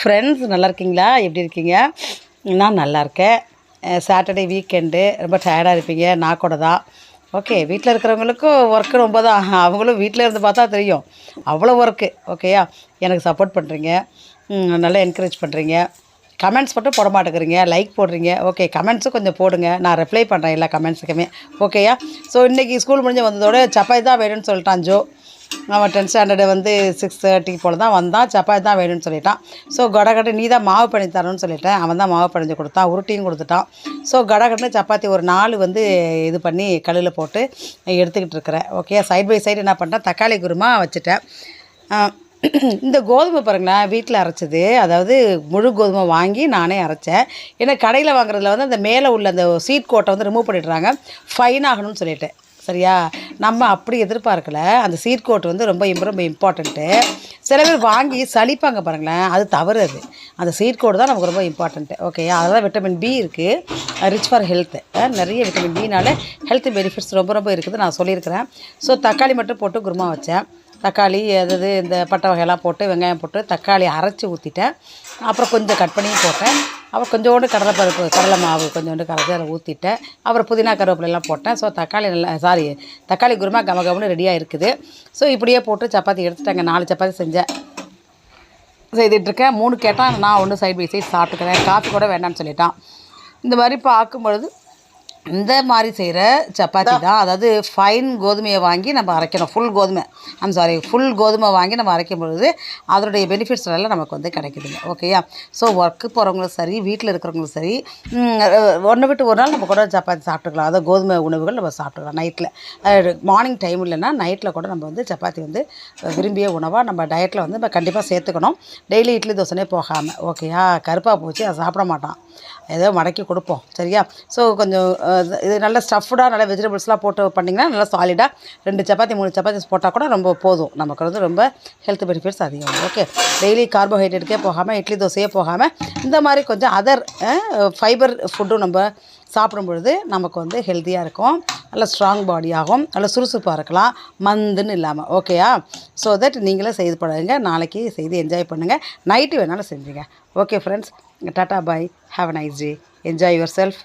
Friends நல்லா இருக்கீங்களா? எப்படி இருக்கீங்க? நான் நல்லா இருக்கேன். சாட்டர்டே வீக்கெண்டு ரொம்ப டயர்டாக இருப்பீங்க. நான் கூட தான். ஓகே வீட்டில் இருக்கிறவங்களுக்கும் ஒர்க்கு ரொம்ப தான். அவங்களும் வீட்டில் இருந்து பார்த்தா தெரியும். அவ்வளோ ஒர்க்கு ஓகேயா எனக்கு சப்போர்ட் பண்ணுறீங்க நல்லா என்கரேஜ் பண்ணுறீங்க கமெண்ட்ஸ் மட்டும் போட மாட்டேங்கிறீங்க. லைக் போடுறீங்க. ஓகே கமெண்ட்ஸும் கொஞ்சம் போடுங்க. நான் ரிப்ளை பண்ணுறேன் எல்லா கமெண்ட்ஸுக்குமே ஓகேயா ஸோ இன்றைக்கி ஸ்கூல் முடிஞ்சு வந்ததோட சப்பாத்தி தான் வேணும்னு சொல்லிட்டான் ஜோ. அவன் டென்த் ஸ்டாண்டர்டு வந்து சிக்ஸ் தேர்ட்டிக்கு போல் தான் வந்தான். சப்பாத்தி தான் வேணும்னு சொல்லிட்டான். ஸோ கடகட்டு நீ தான் மாவு பண்ணி தரணும்னு சொல்லிட்டேன். அவன் தான் மாவு பிணைஞ்சு கொடுத்தான். உருட்டியும் கொடுத்துட்டான். ஸோ கடகட்டுன்னு சப்பாத்தி ஒரு நாலு வந்து இது பண்ணி கல்லில் போட்டு எடுத்துக்கிட்டு இருக்கிறேன். ஓகே சைட் பை சைடு என்ன பண்ணிட்டேன்? தக்காளி குருமா வச்சுட்டேன். இந்த கோதுமை பாருங்களேன் வீட்டில் அரைச்சது. அதாவது முழு கோதுமை வாங்கி நானே அரைச்சேன். ஏன்னா கடையில் வாங்குறதுல வந்து அந்த மேலே உள்ள அந்த சீட் கோட்டை வந்து ரிமூவ் பண்ணிடுறாங்க. ஃபைன் ஆகணும்னு சொல்லிட்டேன். சரியா? நம்ம அப்படி எதிர்பார்க்கல. அந்த சீட் கோட் வந்து ரொம்ப ரொம்ப இம்பார்ட்டண்ட்டு சில பேர் வாங்கி சளிப்பாங்க பாருங்களேன். அது தவறு அது. அந்த சீட் கோட் தான் நமக்கு ரொம்ப இம்பார்ட்டண்ட்டு ஓகே அதெல்லாம் விட்டமின் பி இருக்குது ரிச் ஃபார் ஹெல்த்து நிறைய விட்டமின் பினால ஹெல்த் பெனிஃபிட்ஸ் ரொம்ப ரொம்ப இருக்குது. நான் சொல்லியிருக்கிறேன். ஸோ தக்காளி மட்டும் போட்டு குருமா வச்சேன். தக்காளி அதாவது இந்த பட்டை வகையெல்லாம் போட்டு வெங்காயம் போட்டு தக்காளி அரைச்சி ஊற்றிட்டேன் அப்புறம் கொஞ்சம் கட் பண்ணியும் போட்டேன். அப்புறம் கொஞ்சோண்டு கடலைப்பருப்பு கடலை மாவு கொஞ்சோண்டு கரைச்சி அதில் ஊற்றிட்டேன் அப்புறம் புதினா கருவேப்பிலையெல்லாம் போட்டேன். ஸோ தக்காளி நல்லா சாரி தக்காளி குருமா கம கமனு ரெடியாக இருக்குது. ஸோ இப்படியே போட்டு சப்பாத்தி எடுத்துட்டாங்க. நாலு சப்பாத்தி செஞ்சேன். செய்துட்ருக்கேன் மூணு கேட்டால் நான் ஒன்று சைடு பை சைட் சாப்பிட்டுக்கிறேன். காஃபி கூட வேண்டாம்னு சொல்லிட்டான். இந்த மாதிரி பார்க்கும்பொழுது இந்த மாதிரி செய்கிற சப்பாத்தி தான். அதாவது ஃபைன் கோதுமையை வாங்கி நம்ம அரைக்கணும். ஃபுல் கோதுமை. ஐம் சாரி ஃபுல் கோதுமை வாங்கி நம்ம அரைக்கும் பொழுது அதனுடைய பெனிஃபிட்ஸ் எல்லாம் நமக்கு வந்து கிடைக்குதுங்க. ஓகேயா ஸோ ஒர்க்கு போகிறவங்களும் சரி வீட்டில் இருக்கிறவங்களும் சரி ஒன்று விட்டு ஒரு நாள் நம்ம கூட சப்பாத்தி சாப்பிட்டுக்கலாம். அதாவது கோதுமை உணவுகள் நம்ம சாப்பிட்டுக்கலாம் நைட்டில் மார்னிங் டைம் இல்லைன்னா நைட்டில் கூட நம்ம வந்து சப்பாத்தி வந்து விரும்பிய உணவாக நம்ம டயட்டில் வந்து நம்ம கண்டிப்பாக சேர்த்துக்கணும். டெய்லி இட்லி தோசைனே போகாமல் ஓகேயா கருப்பாக போச்சு அதை சாப்பிட மாட்டான். ஏதோ மடக்கி கொடுப்போம். சரியா? ஸோ கொஞ்சம் இது நல்ல ஸ்டஃப்டாக நல்ல வெஜிடபிள்ஸ்லாம் போட்டு பண்ணிங்கன்னா நல்லா சாலிடாக ரெண்டு சப்பாத்தி மூணு சப்பாத்தி போட்டால் கூட ரொம்ப போதும். நமக்கு வந்து ரொம்ப ஹெல்த் பெனிஃபிட்ஸ் அதிகம். ஓகே டெய்லி கார்போஹைட்ரேட்டுக்கே போகாமல் இட்லி தோசையே போகாமல் இந்த மாதிரி கொஞ்சம் அதர் ஃபைபர் ஃபுட்டும் நம்ம சாப்பிடும் பொழுது நமக்கு வந்து ஹெல்த்தியாக இருக்கும். நல்ல ஸ்ட்ராங் பாடி ஆகும். நல்ல சுறுசுறுப்பாக இருக்கலாம். மந்துன்னு இல்லாமல் ஓகேயா ஸோ தட் நீங்களே செய்து பழகுங்க. நாளைக்கு செய்து என்ஜாய் பண்ணுங்கள் நைட்டு வேணாலும் செஞ்சுங்க. Okay friends tata bye have a nice day enjoy yourself